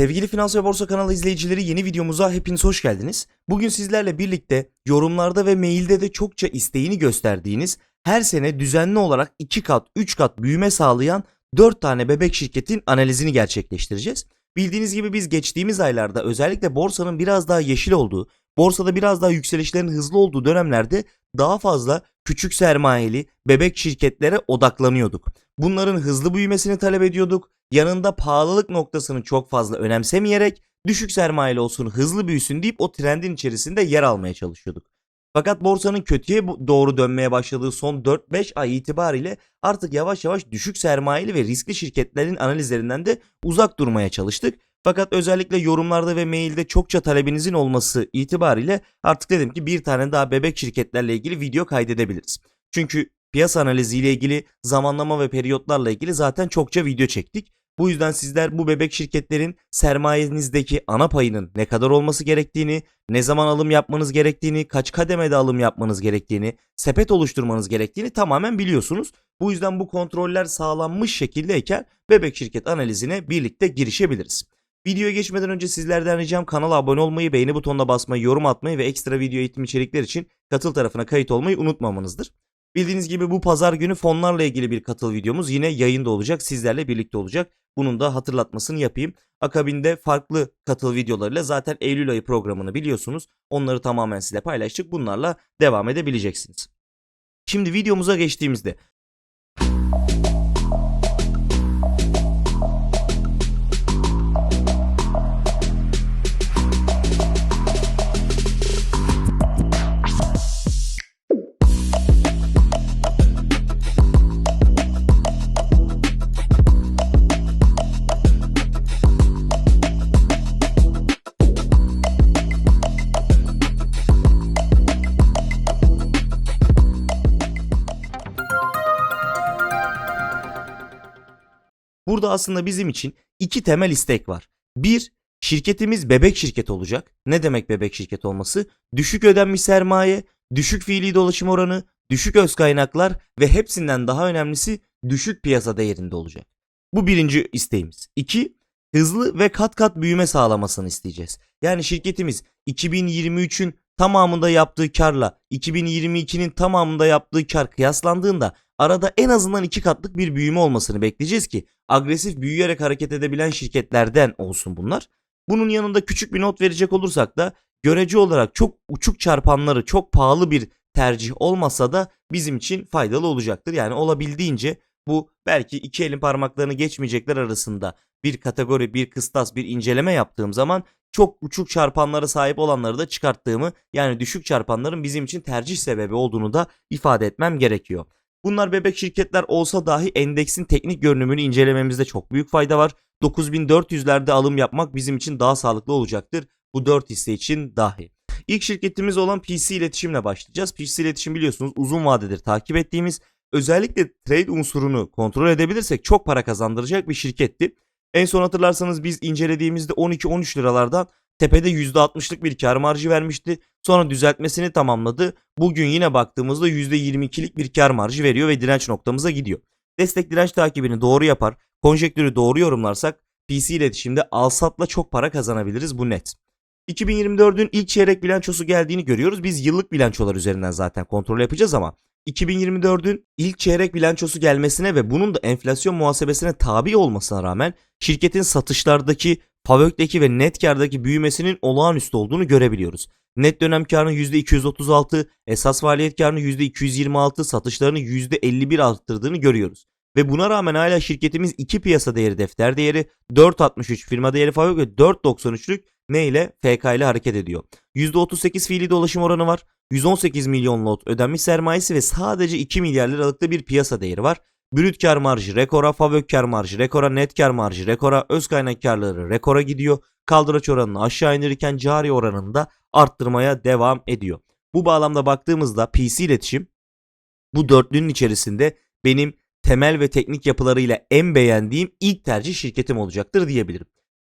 Sevgili Finans ve Borsa kanalı izleyicileri yeni videomuza hepiniz hoş geldiniz. Bugün sizlerle birlikte yorumlarda ve mailde de çokça isteğini gösterdiğiniz her sene düzenli olarak 2 kat 3 kat büyüme sağlayan 4 tane bebek şirketin analizini gerçekleştireceğiz. Bildiğiniz gibi biz geçtiğimiz aylarda özellikle borsanın biraz daha yeşil olduğu, borsada biraz daha yükselişlerin hızlı olduğu dönemlerde daha fazla küçük sermayeli bebek şirketlere odaklanıyorduk. Bunların hızlı büyümesini talep ediyorduk. Yanında pahalılık noktasını çok fazla önemsemeyerek düşük sermayeli olsun hızlı büyüsün deyip o trendin içerisinde yer almaya çalışıyorduk. Fakat borsanın kötüye doğru dönmeye başladığı son 4-5 ay itibariyle artık yavaş yavaş düşük sermayeli ve riskli şirketlerin analizlerinden de uzak durmaya çalıştık. Fakat özellikle yorumlarda ve mailde çokça talebinizin olması itibariyle artık dedim ki bir tane daha bebek şirketlerle ilgili video kaydedebiliriz. Çünkü piyasa analiziyle ilgili zamanlama ve periyotlarla ilgili zaten çokça video çektik. Bu yüzden sizler bu bebek şirketlerin sermayenizdeki ana payının ne kadar olması gerektiğini, ne zaman alım yapmanız gerektiğini, kaç kademede alım yapmanız gerektiğini, sepet oluşturmanız gerektiğini tamamen biliyorsunuz. Bu yüzden bu kontroller sağlanmış şekildeyken bebek şirket analizine birlikte girişebiliriz. Videoya geçmeden önce sizlerden ricam kanala abone olmayı, beğeni butonuna basmayı, yorum atmayı ve ekstra video eğitim içerikler için katıl tarafına kayıt olmayı unutmamanızdır. Bildiğiniz gibi bu pazar günü fonlarla ilgili bir katıl videomuz yine yayında olacak. Sizlerle birlikte olacak. Bunun da hatırlatmasını yapayım. Akabinde farklı katıl videolarıyla zaten Eylül ayı programını biliyorsunuz. Onları tamamen size paylaştık. Bunlarla devam edebileceksiniz. Şimdi videomuza geçtiğimizde Burada aslında bizim için iki temel istek var. Bir, şirketimiz bebek şirket olacak. Ne demek bebek şirket olması? Düşük ödenmiş sermaye, düşük fiili dolaşım oranı, düşük öz kaynaklar ve hepsinden daha önemlisi düşük piyasa değerinde olacak. Bu birinci isteğimiz. İki, hızlı ve kat kat büyüme sağlamasını isteyeceğiz. Yani şirketimiz 2023'ün tamamında yaptığı karla 2022'nin tamamında yaptığı kar kıyaslandığında arada en azından iki katlık bir büyüme olmasını bekleyeceğiz ki agresif büyüyerek hareket edebilen şirketlerden olsun bunlar. Bunun yanında küçük bir not verecek olursak da görece olarak çok uçuk çarpanları çok pahalı bir tercih olmasa da bizim için faydalı olacaktır. Yani olabildiğince bu belki iki elin parmaklarını geçmeyecekler arasında bir kategori, bir kıstas, bir inceleme yaptığım zaman çok uçuk çarpanlara sahip olanları da çıkarttığımı yani düşük çarpanların bizim için tercih sebebi olduğunu da ifade etmem gerekiyor. Bunlar bebek şirketler olsa dahi endeksin teknik görünümünü incelememizde çok büyük fayda var. 9400'lerde alım yapmak bizim için daha sağlıklı olacaktır. Bu 4 hisse için dahi. İlk şirketimiz olan PC iletişimle başlayacağız. PC iletişim biliyorsunuz uzun vadedir takip ettiğimiz özellikle trade unsurunu kontrol edebilirsek çok para kazandıracak bir şirketti. En son hatırlarsanız biz incelediğimizde 12-13 liralardan tepede %60'lık bir kar marjı vermişti. Sonra düzeltmesini tamamladı. Bugün yine baktığımızda %22'lik bir kar marjı veriyor ve direnç noktamıza gidiyor. Destek direnç takibini doğru yapar, konjektürü doğru yorumlarsak PC iletişimde alsatla çok para kazanabiliriz bu net. 2024'ün ilk çeyrek bilançosu geldiğini görüyoruz. Biz yıllık bilançolar üzerinden zaten kontrol yapacağız ama 2024'ün ilk çeyrek bilançosu gelmesine ve bunun da enflasyon muhasebesine tabi olmasına rağmen şirketin satışlardaki, FAVÖK'teki ve net kardaki büyümesinin olağanüstü olduğunu görebiliyoruz. Net dönem karını %236, esas faaliyet karını %226, satışlarını %51 arttırdığını görüyoruz. Ve buna rağmen hala şirketimiz 2 piyasa değeri defter değeri, 4.63 firma değeri FAVÖK ve 4.93'lük ne ile FK ile hareket ediyor. %38 fiili dolaşım oranı var. 118 milyon lot ödenmiş sermayesi ve sadece 2 milyar liralıkta bir piyasa değeri var. Brüt kar marjı rekora, FAVÖK kar marjı rekora, net kar marjı rekora, öz kaynak karları rekora gidiyor. Kaldıraç oranını aşağı indirirken cari oranını da arttırmaya devam ediyor. Bu bağlamda baktığımızda PC iletişim bu dörtlünün içerisinde benim temel ve teknik yapılarıyla en beğendiğim ilk tercih şirketim olacaktır diyebilirim.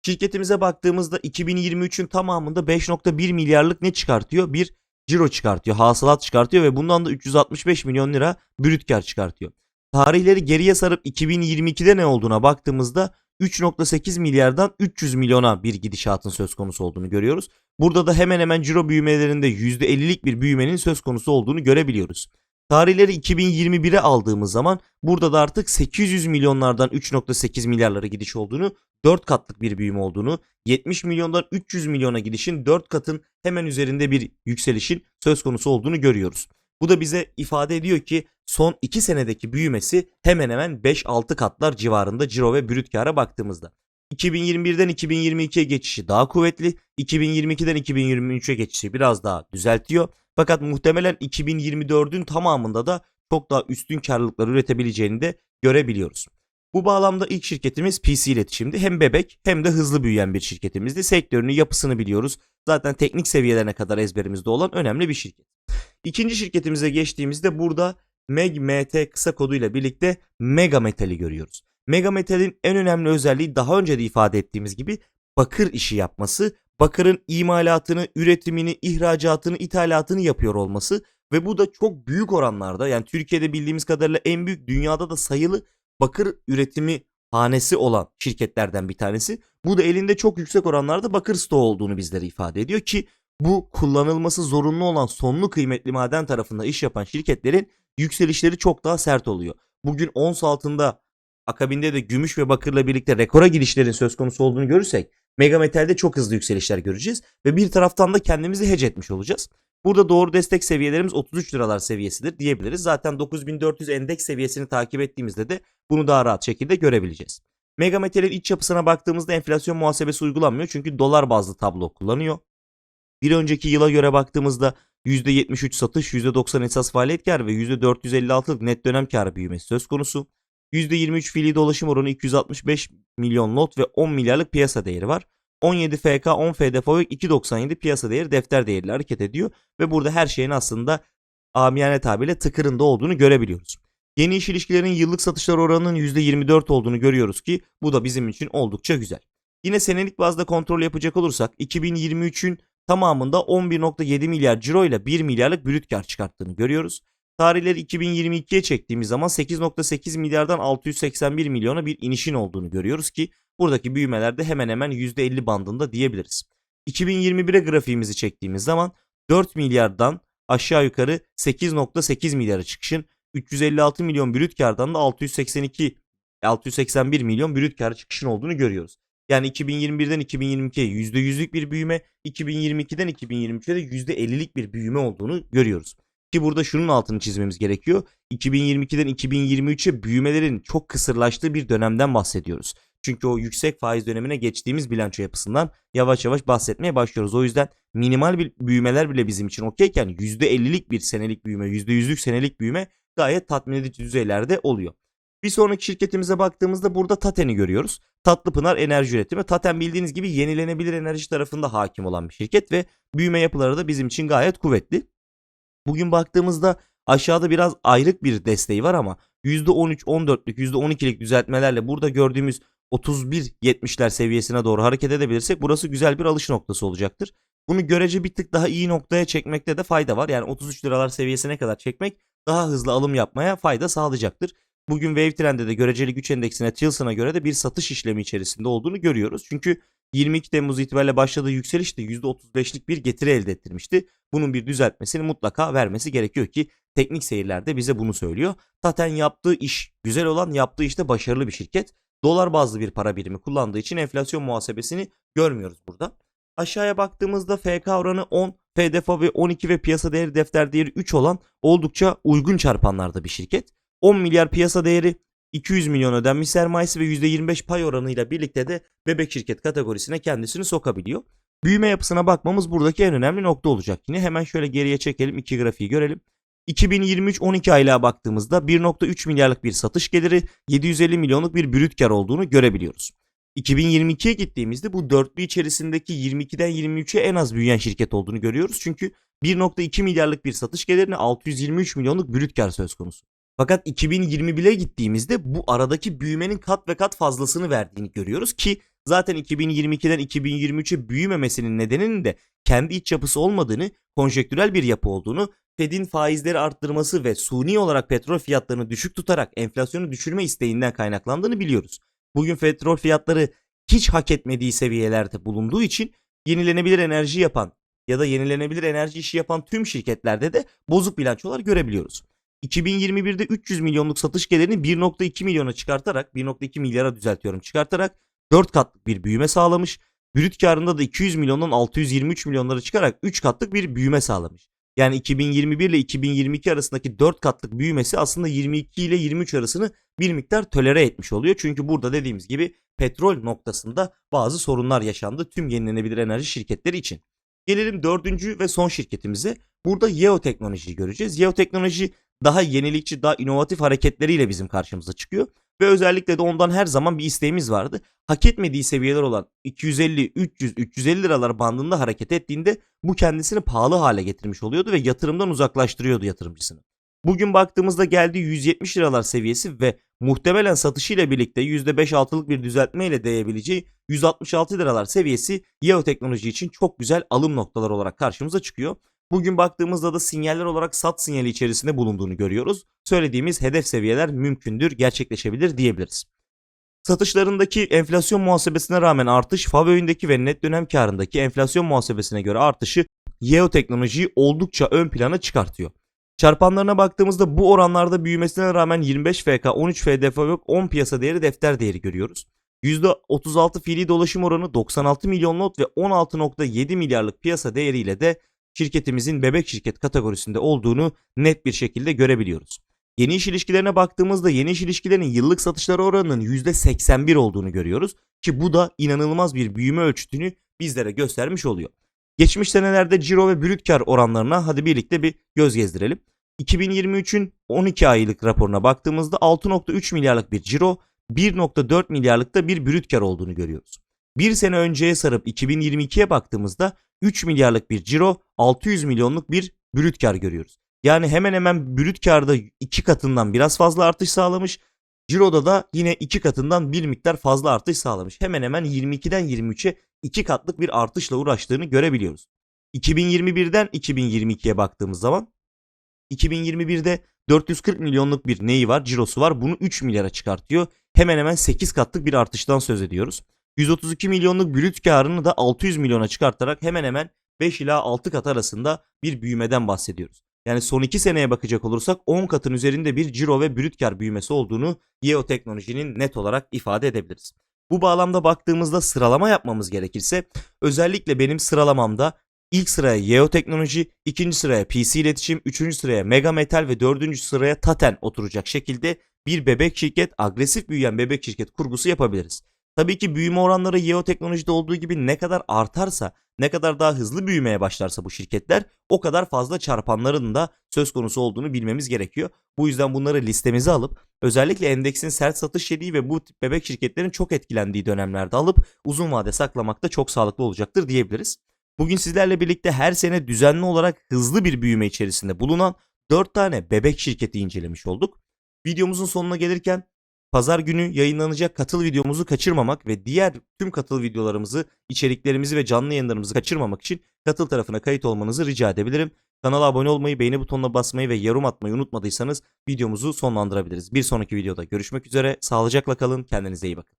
Şirketimize baktığımızda 2023'ün tamamında 5.1 milyarlık ne çıkartıyor? Bir ciro çıkartıyor, hasılat çıkartıyor ve bundan da 365 milyon lira brüt kar çıkartıyor. Tarihleri geriye sarıp 2022'de ne olduğuna baktığımızda 3.8 milyardan 300 milyona bir gidişatın söz konusu olduğunu görüyoruz. Burada da hemen hemen ciro büyümelerinde %50'lik bir büyümenin söz konusu olduğunu görebiliyoruz. Tarihleri 2021'e aldığımız zaman burada da artık 800 milyonlardan 3.8 milyarlara gidiş olduğunu, 4 katlık bir büyüme olduğunu, 70 milyondan 300 milyona gidişin 4 katın hemen üzerinde bir yükselişin söz konusu olduğunu görüyoruz. Bu da bize ifade ediyor ki son 2 senedeki büyümesi hemen hemen 5-6 katlar civarında ciro ve brüt kâra baktığımızda. 2021'den 2022'ye geçişi daha kuvvetli, 2022'den 2023'e geçişi biraz daha düzeltiyor. Fakat muhtemelen 2024'ün tamamında da çok daha üstün karlılıklar üretebileceğini de görebiliyoruz. Bu bağlamda ilk şirketimiz PC iletişimdi. Hem bebek hem de hızlı büyüyen bir şirketimizdi. Sektörünü, yapısını biliyoruz. Zaten teknik seviyelerine kadar ezberimizde olan önemli bir şirket. İkinci şirketimize geçtiğimizde burada MEGMT kısa koduyla birlikte Mega Metal'i görüyoruz. Mega Metal'in en önemli özelliği daha önce de ifade ettiğimiz gibi bakır işi yapması, bakırın imalatını, üretimini, ihracatını, ithalatını yapıyor olması ve bu da çok büyük oranlarda yani Türkiye'de bildiğimiz kadarıyla en büyük dünyada da sayılı bakır üretimi hanesi olan şirketlerden bir tanesi. Bu da elinde çok yüksek oranlarda bakır stoğu olduğunu bizlere ifade ediyor ki bu kullanılması zorunlu olan sonlu kıymetli maden tarafında iş yapan şirketlerin yükselişleri çok daha sert oluyor. Bugün ons altında akabinde de gümüş ve bakırla birlikte rekora girişlerin söz konusu olduğunu görürsek Mega Metal'de çok hızlı yükselişler göreceğiz ve bir taraftan da kendimizi hedge etmiş olacağız. Burada doğru destek seviyelerimiz 33 liralar seviyesidir diyebiliriz. Zaten 9400 endeks seviyesini takip ettiğimizde de bunu daha rahat şekilde görebileceğiz. Mega Metal'in iç yapısına baktığımızda enflasyon muhasebesi uygulanmıyor çünkü dolar bazlı tablo kullanıyor. Bir önceki yıla göre baktığımızda %73 satış, %90 esas faaliyet karı ve %456 net dönem karı büyümesi söz konusu. %23 fiili dolaşım oranı 265 milyon lot ve 10 milyarlık piyasa değeri var. 17 FK, 10 FDFO ve 2.97 piyasa değeri defter değeriyle hareket ediyor ve burada her şeyin aslında amiyane tabirle tıkırında olduğunu görebiliyoruz. Yeni iş ilişkilerinin yıllık satışlar oranının %24 olduğunu görüyoruz ki bu da bizim için oldukça güzel. Yine senelik bazda kontrol yapacak olursak 2023'ün tamamında 11.7 milyar ciro ile 1 milyarlık brüt kar çıkarttığını görüyoruz. Tarihleri 2022'ye çektiğimiz zaman 8.8 milyardan 681 milyona bir inişin olduğunu görüyoruz ki buradaki büyümelerde hemen hemen %50 bandında diyebiliriz. 2021'e grafiğimizi çektiğimiz zaman 4 milyardan aşağı yukarı 8.8 milyara çıkışın 356 milyon brüt kardan da 682 681 milyon brüt kar çıkışın olduğunu görüyoruz. Yani 2021'den 2022'ye %100'lük bir büyüme, 2022'den 2023'e de %50'lik bir büyüme olduğunu görüyoruz. Ki burada şunun altını çizmemiz gerekiyor. 2022'den 2023'e büyümelerin çok kısırlaştığı bir dönemden bahsediyoruz. Çünkü o yüksek faiz dönemine geçtiğimiz bilanço yapısından yavaş yavaş bahsetmeye başlıyoruz. O yüzden minimal bir büyümeler bile bizim için okeyken %50'lik bir senelik büyüme, %100'lük senelik büyüme gayet tatmin edici düzeylerde oluyor. Bir sonraki şirketimize baktığımızda burada Taten'i görüyoruz. Tatlıpınar Enerji Üretimi. Taten bildiğiniz gibi yenilenebilir enerji tarafında hakim olan bir şirket ve büyüme yapıları da bizim için gayet kuvvetli. Bugün baktığımızda aşağıda biraz ayrık bir desteği var ama %13, 14'lük, %12'lik düzeltmelerle burada gördüğümüz 31-70'ler seviyesine doğru hareket edebilirsek burası güzel bir alış noktası olacaktır. Bunu görece bir tık daha iyi noktaya çekmekte de fayda var. Yani 33 liralar seviyesine kadar çekmek daha hızlı alım yapmaya fayda sağlayacaktır. Bugün Wave Trend'de de göreceli güç endeksine Tilson'a göre de bir satış işlemi içerisinde olduğunu görüyoruz. Çünkü 22 Temmuz itibariyle başladığı yükseliş de %35'lik bir getiri elde ettirmişti. Bunun bir düzeltmesini mutlaka vermesi gerekiyor ki teknik seyirlerde bize bunu söylüyor. Taten yaptığı iş güzel olan yaptığı işte başarılı bir şirket. Dolar bazlı bir para birimi kullandığı için enflasyon muhasebesini görmüyoruz burada. Aşağıya baktığımızda FK oranı 10, FDFO ve 12 ve piyasa değeri defter değeri 3 olan oldukça uygun çarpanlarda bir şirket. 10 milyar piyasa değeri, 200 milyon ödenmiş sermayesi ve %25 pay oranıyla birlikte de bebek şirket kategorisine kendisini sokabiliyor. Büyüme yapısına bakmamız buradaki en önemli nokta olacak. Yine hemen şöyle geriye çekelim iki grafiği görelim. 2023 12 aylığa baktığımızda 1.3 milyarlık bir satış geliri 750 milyonluk bir brüt kar olduğunu görebiliyoruz. 2022'ye gittiğimizde bu dörtlü içerisindeki 22'den 23'e en az büyüyen şirket olduğunu görüyoruz. Çünkü 1.2 milyarlık bir satış gelirine 623 milyonluk brüt kar söz konusu. Fakat 2021'e gittiğimizde bu aradaki büyümenin kat ve kat fazlasını verdiğini görüyoruz ki zaten 2022'den 2023'e büyümemesinin nedeninin de kendi iç yapısı olmadığını, konjektürel bir yapı olduğunu, Fed'in faizleri arttırması ve suni olarak petrol fiyatlarını düşük tutarak enflasyonu düşürme isteğinden kaynaklandığını biliyoruz. bugün petrol fiyatları hiç hak etmediği seviyelerde bulunduğu için yenilenebilir enerji yapan ya da yenilenebilir enerji işi yapan tüm şirketlerde de bozuk bilançolar görebiliyoruz. 2021'de 300 milyonluk satış gelirini 1.2 milyona çıkartarak 1.2 milyara düzeltiyorum çıkartarak 4 katlık bir büyüme sağlamış. Brüt karında da 200 milyondan 623 milyonlara çıkarak 3 katlık bir büyüme sağlamış. Yani 2021 ile 2022 arasındaki 4 katlık büyümesi aslında 22 ile 23 arasını bir miktar tolere etmiş oluyor. Çünkü burada dediğimiz gibi petrol noktasında bazı sorunlar yaşandı tüm yenilenebilir enerji şirketleri için. Gelelim dördüncü ve son şirketimize. Burada Yeo Teknoloji'yi göreceğiz. Yeo Teknoloji daha yenilikçi, daha inovatif hareketleriyle bizim karşımıza çıkıyor. Ve özellikle de ondan her zaman bir isteğimiz vardı. Hak etmediği seviyeler olan 250, 300, 350 liralar bandında hareket ettiğinde bu kendisini pahalı hale getirmiş oluyordu ve yatırımdan uzaklaştırıyordu yatırımcısını. Bugün baktığımızda geldiği 170 liralar seviyesi ve muhtemelen satışıyla birlikte %5-6'lık bir düzeltmeyle değebileceği 166 liralar seviyesi Yeo Teknoloji için çok güzel alım noktalar olarak karşımıza çıkıyor. Bugün baktığımızda da sinyaller olarak sat sinyali içerisinde bulunduğunu görüyoruz. Söylediğimiz hedef seviyeler mümkündür, gerçekleşebilir diyebiliriz. Satışlarındaki enflasyon muhasebesine rağmen artış, FAV öğündeki ve net dönem karındaki enflasyon muhasebesine göre artışı Yeo Teknolojiyi oldukça ön plana çıkartıyor. Çarpanlarına baktığımızda bu oranlarda büyümesine rağmen 25 FK, 13 FDF yok 10 piyasa değeri defter değeri görüyoruz. %36 fiili dolaşım oranı 96 milyon lot ve 16.7 milyarlık piyasa değeriyle de şirketimizin bebek şirket kategorisinde olduğunu net bir şekilde görebiliyoruz. Yeni iş ilişkilerine baktığımızda yeni iş ilişkilerinin yıllık satışları oranının %81 olduğunu görüyoruz ki bu da inanılmaz bir büyüme ölçütünü bizlere göstermiş oluyor. Geçmiş senelerde ciro ve brüt kar oranlarına hadi birlikte bir göz gezdirelim. 2023'ün 12 aylık raporuna baktığımızda 6.3 milyarlık bir ciro, 1.4 milyarlık da bir brüt kar olduğunu görüyoruz. Bir sene önceye sarıp 2022'ye baktığımızda 3 milyarlık bir ciro, 600 milyonluk bir brüt kar görüyoruz. Yani hemen hemen brüt karda iki katından biraz fazla artış sağlamış. Ciro'da da yine iki katından bir miktar fazla artış sağlamış. Hemen hemen 22'den 23'e iki katlık bir artışla uğraştığını görebiliyoruz. 2021'den 2022'ye baktığımız zaman 2021'de 440 milyonluk bir neyi var, cirosu var. Bunu 3 milyara çıkartıyor. Hemen hemen 8 katlık bir artıştan söz ediyoruz. 132 milyonluk brüt karını da 600 milyona çıkartarak hemen hemen 5 ila 6 kat arasında bir büyümeden bahsediyoruz. Yani son 2 seneye bakacak olursak 10 katın üzerinde bir ciro ve brüt kar büyümesi olduğunu Yeo Teknoloji'nin net olarak ifade edebiliriz. Bu bağlamda baktığımızda sıralama yapmamız gerekirse özellikle benim sıralamamda ilk sıraya Yeo Teknoloji, ikinci sıraya PC İletişim, üçüncü sıraya Mega Metal ve dördüncü sıraya Taten oturacak şekilde bir bebek şirket, agresif büyüyen bebek şirket kurgusu yapabiliriz. Tabii ki büyüme oranları Yeo Teknoloji'de olduğu gibi ne kadar artarsa, ne kadar daha hızlı büyümeye başlarsa bu şirketler o kadar fazla çarpanların da söz konusu olduğunu bilmemiz gerekiyor. Bu yüzden bunları listemize alıp özellikle endeksin sert satış yediği ve bu tip bebek şirketlerin çok etkilendiği dönemlerde alıp uzun vade saklamak da çok sağlıklı olacaktır diyebiliriz. Bugün sizlerle birlikte her sene düzenli olarak hızlı bir büyüme içerisinde bulunan 4 tane bebek şirketi incelemiş olduk. Videomuzun sonuna gelirken Pazar günü yayınlanacak katıl videomuzu kaçırmamak ve diğer tüm katıl videolarımızı, içeriklerimizi ve canlı yayınlarımızı kaçırmamak için katıl tarafına kayıt olmanızı rica edebilirim. Kanala abone olmayı, beğeni butonuna basmayı ve yorum atmayı unutmadıysanız videomuzu sonlandırabiliriz. Bir sonraki videoda görüşmek üzere. Sağlıcakla kalın. Kendinize iyi bakın.